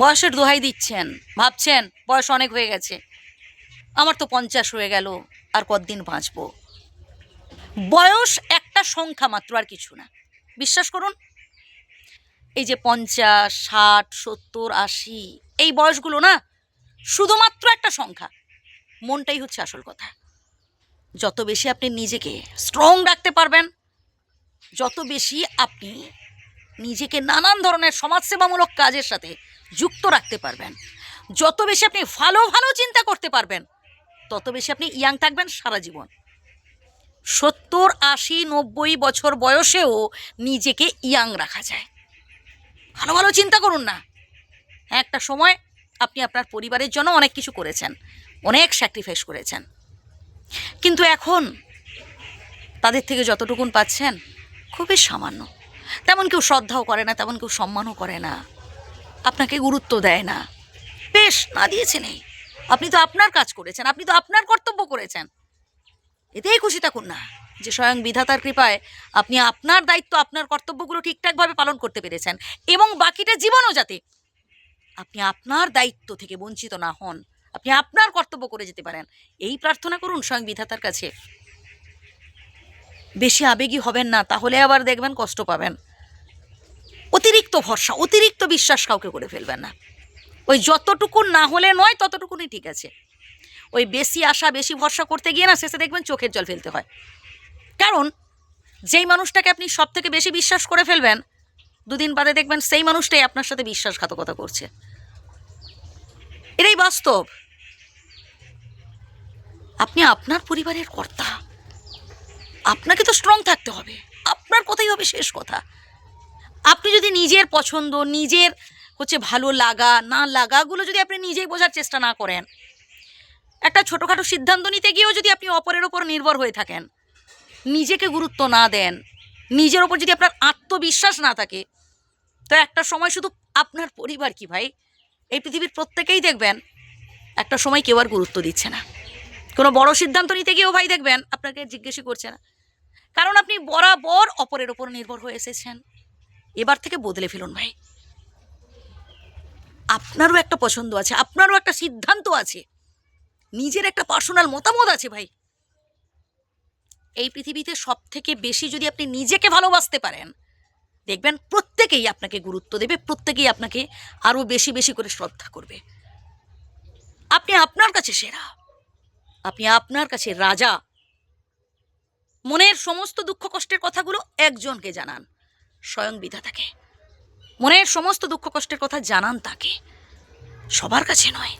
বয়সের দোহাই দিচ্ছেন, ভাবছেন বয়স অনেক হয়ে গেছে। আমার তো পঞ্চাশ হয়ে গেল, আর কতদিন বাঁচবো? বয়স একটা সংখ্যা মাত্র আর কিছু না। বিশ্বাস করুন, এই যে পঞ্চাশ, ষাট, সত্তর, আশি, এই বয়সগুলো না শুধুমাত্র একটা সংখ্যা। মনটাই হচ্ছে আসল কথা। যত বেশি আপনি নিজেকে স্ট্রং রাখতে পারবেন, যত বেশি আপনি নিজেকে নানান ধরনের সমাজসেবামূলক কাজের সাথে যুক্ত রাখতে পারবেন। যত বেশি আপনি ভালো ভালো চিন্তা করতে পারবেন তত বেশি আপনি ইয়াং থাকবেন সারা জীবন। সত্তর আশি নব্বই বছর বয়সেও নিজেকে ইয়াং রাখা যায়। ভালো ভালো চিন্তা করুন না। হ্যাঁ, একটা সময় আপনি আপনার পরিবারের জন্য অনেক কিছু করেছেন অনেক স্যাক্রিফাইস করেছেন। কিন্তু এখন তাদের থেকে যতটুকুন পাচ্ছেন খুবই সামান্য। তেমন কেউ শ্রদ্ধাও করে না তেমন কেউ সম্মানও করে না। আপনাকে গুরুত্ব দেয় না। বেশ, না দিয়েছে নেই। আপনি তো আপনার কাজ করেছেন, আপনি তো আপনার কর্তব্য করেছেন। এতেই খুশি থাকুন না যে স্বয়ং বিধাতার কৃপায় আপনি আপনার দায়িত্ব, আপনার কর্তব্যগুলো ঠিকঠাকভাবে পালন করতে পেরেছেন এবং বাকিটা জীবনও যাতে আপনি আপনার দায়িত্ব থেকে বঞ্চিত না হন, আপনি আপনার কর্তব্য করে যেতে পারেন। এই প্রার্থনা করুন স্বয়ং বিধাতার কাছে। বেশি আবেগী হবেন না, তাহলে আবার দেখবেন কষ্ট পাবেন। অতিরিক্ত ভরসা, অতিরিক্ত বিশ্বাস কাউকে করে ফেলবেন না। ওই যতটুকু না হলে নয়, ততটুকুনি ঠিক আছে। ওই বেশি আশা, বেশি ভরসা করতে গিয়ে না শেষে দেখবেন চোখের জল ফেলতে হয়। কারণ, যেই মানুষটাকে আপনি সব থেকে বেশি বিশ্বাস করে ফেলবেন, দুদিন বাদে দেখবেন সেই মানুষটাই আপনার সাথে বিশ্বাসঘাতকতা করছে। এটাই বাস্তব। আপনি আপনার পরিবারের কর্তা। আপনাকে তো স্ট্রং থাকতে হবে। আপনার কথাই হবে শেষ কথা। আপনি যদি নিজের পছন্দ, নিজের হচ্ছে ভালো লাগা, না লাগাগুলো যদি আপনি নিজেই বোঝার চেষ্টা না করেন, একটা ছোটোখাটো সিদ্ধান্ত নিতে গিয়েও যদি আপনি অপরের ওপর নির্ভর হয়ে থাকেন, নিজেকে গুরুত্ব না দেন, নিজের ওপর যদি আপনার আত্মবিশ্বাস না থাকে, তো একটা সময় শুধু আপনার পরিবার কি ভাই? এই পৃথিবীর প্রত্যেকেই দেখবেন, একটা সময় কেউ আর গুরুত্ব দিচ্ছে না। কোনো বড় সিদ্ধান্ত নিতে গিয়েও ভাই দেখবেন, আপনাকে জিজ্ঞেসই করছে না। কারণ আপনি বরাবর অপরের ওপর নির্ভর হয়ে এসেছেন। এবার থেকে বদলে ফেলুন ভাই। আপনারও একটা পছন্দ আছে, আপনারও একটা সিদ্ধান্ত আছে। নিজের একটা পার্সোনাল মতামত আছে ভাই। এই পৃথিবীতে সব থেকে বেশি যদি আপনি নিজেকে ভালোবাসতে পারেন, দেখবেন প্রত্যেকেই আপনাকে গুরুত্ব দেবে, প্রত্যেকেই আপনাকে আরও বেশি বেশি করে শ্রদ্ধা করবে। আপনি আপনার কাছে সেরা। আপনি আপনার কাছে রাজা। মনের সমস্ত দুঃখ কষ্টের কথাগুলো একজনকে জানান। স্বয়ং বিধাতাকে মনের সমস্ত দুঃখ কষ্টের কথা জানান তাকে। সবার কাছে নয়